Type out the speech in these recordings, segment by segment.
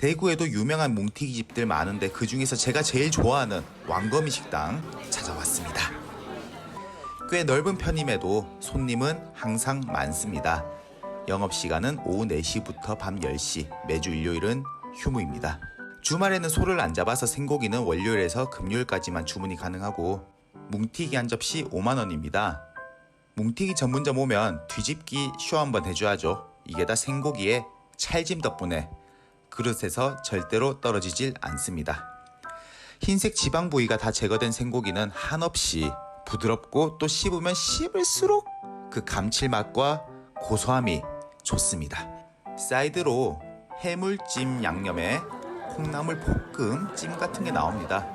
대구에도 유명한 뭉티기 집들 많은데 그 중에서 제가 제일 좋아하는 왕거미 식당 찾아왔습니다. 꽤 넓은 편임에도 손님은 항상 많습니다. 영업 시간은 오후 4시부터 밤 10시, 매주 일요일은 휴무입니다. 주말에는 소를 안 잡아서 생고기는 월요일에서 금요일까지만 주문이 가능하고 뭉티기 한 접시 5만 원입니다. 뭉티기 전문점 오면 뒤집기 쇼 한번 해줘야죠. 이게 다 생고기에 찰짐 덕분에 그릇에서 절대로 떨어지질 않습니다. 흰색 지방 부위가 다 제거된 생고기는 한없이 부드럽고 또 씹으면 씹을수록 그 감칠맛과 고소함이 좋습니다. 사이드로 해물찜 양념에 콩나물 볶음 찜 같은 게 나옵니다.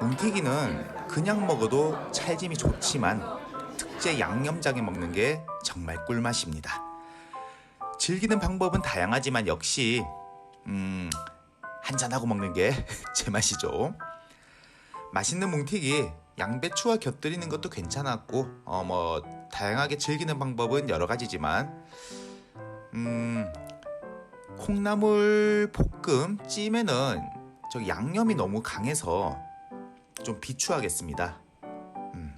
뭉티기는 그냥 먹어도 찰짐이 좋지만 특제 양념장에 먹는 게 정말 꿀맛입니다. 즐기는 방법은 다양하지만 역시 음, 한잔하고 먹는 게 제 맛이죠. 맛있는 뭉티기 양배추와 곁들이는 것도 괜찮았고 어 뭐 다양하게 즐기는 방법은 여러 가지지만 음 콩나물 볶음 찜에는 저 양념이 너무 강해서 좀 비추하겠습니다. 음.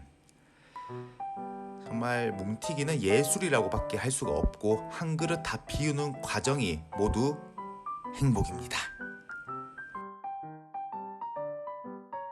정말 뭉티기는 예술이라고밖에 할 수가 없고 한 그릇 다 비우는 과정이 모두 행복입니다.